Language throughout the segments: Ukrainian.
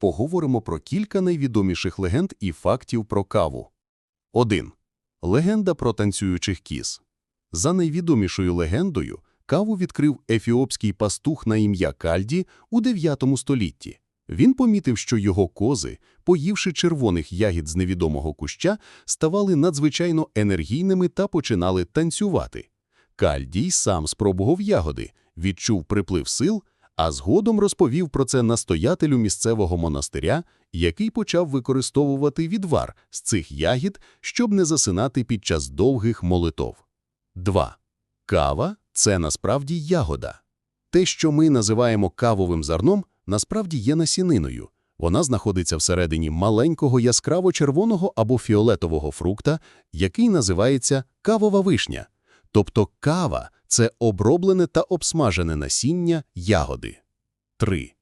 поговоримо про кілька найвідоміших легенд і фактів про каву. 1. Легенда про танцюючих кіз. За найвідомішою легендою, каву відкрив ефіопський пастух на ім'я Кальді у 9 столітті. Він помітив, що його кози, поївши червоних ягід з невідомого куща, ставали надзвичайно енергійними та починали танцювати. Кальдій сам спробував ягоди, відчув приплив сил, а згодом розповів про це настоятелю місцевого монастиря, який почав використовувати відвар з цих ягід, щоб не засинати під час довгих молитов. 2. Кава – це насправді ягода. Те, що ми називаємо кавовим зерном, насправді є насіниною. Вона знаходиться всередині маленького яскраво-червоного або фіолетового фрукта, який називається кавова вишня. Тобто кава – це оброблене та обсмажене насіння ягоди. 3.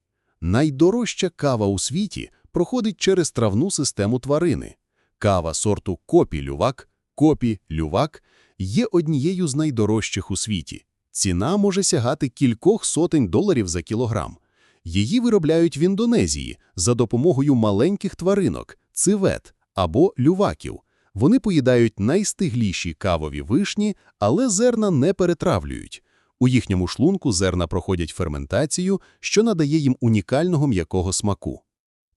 Найдорожча кава у світі проходить через травну систему тварини. Кава сорту копі-лювак, копі-лювак є однією з найдорожчих у світі. Ціна може сягати кількох сотень доларів за кілограм. Її виробляють в Індонезії за допомогою маленьких тваринок – цивет або люваків. Вони поїдають найстигліші кавові вишні, але зерна не перетравлюють. У їхньому шлунку зерна проходять ферментацію, що надає їм унікального м'якого смаку.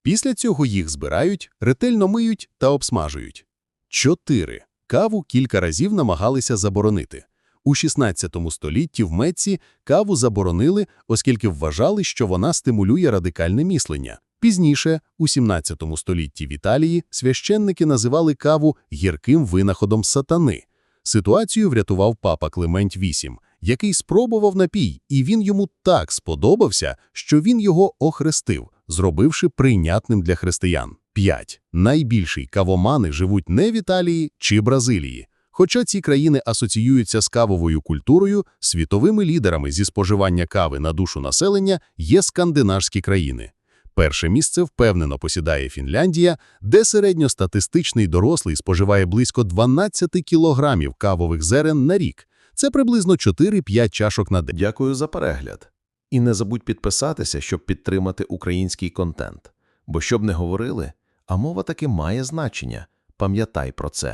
Після цього їх збирають, ретельно миють та обсмажують. 4. Каву кілька разів намагалися заборонити. У 16 столітті в Мецці каву заборонили, оскільки вважали, що вона стимулює радикальне мислення. Пізніше, у 17 столітті в Італії, священники називали каву гірким винаходом сатани. Ситуацію врятував папа Климент VIII, який спробував напій, і він йому так сподобався, що він його охрестив, зробивши прийнятним для християн. 5. Найбільші кавомани живуть не в Італії чи Бразилії. Хоча ці країни асоціюються з кавовою культурою, світовими лідерами зі споживання кави на душу населення є скандинавські країни. Перше місце впевнено посідає Фінляндія, де середньостатистичний дорослий споживає близько 12 кілограмів кавових зерен на рік. Це приблизно 4-5 чашок на день. Дякую за перегляд. І не забудь підписатися, щоб підтримати український контент. Бо щоб не говорили, а мова таки має значення. Пам'ятай про це.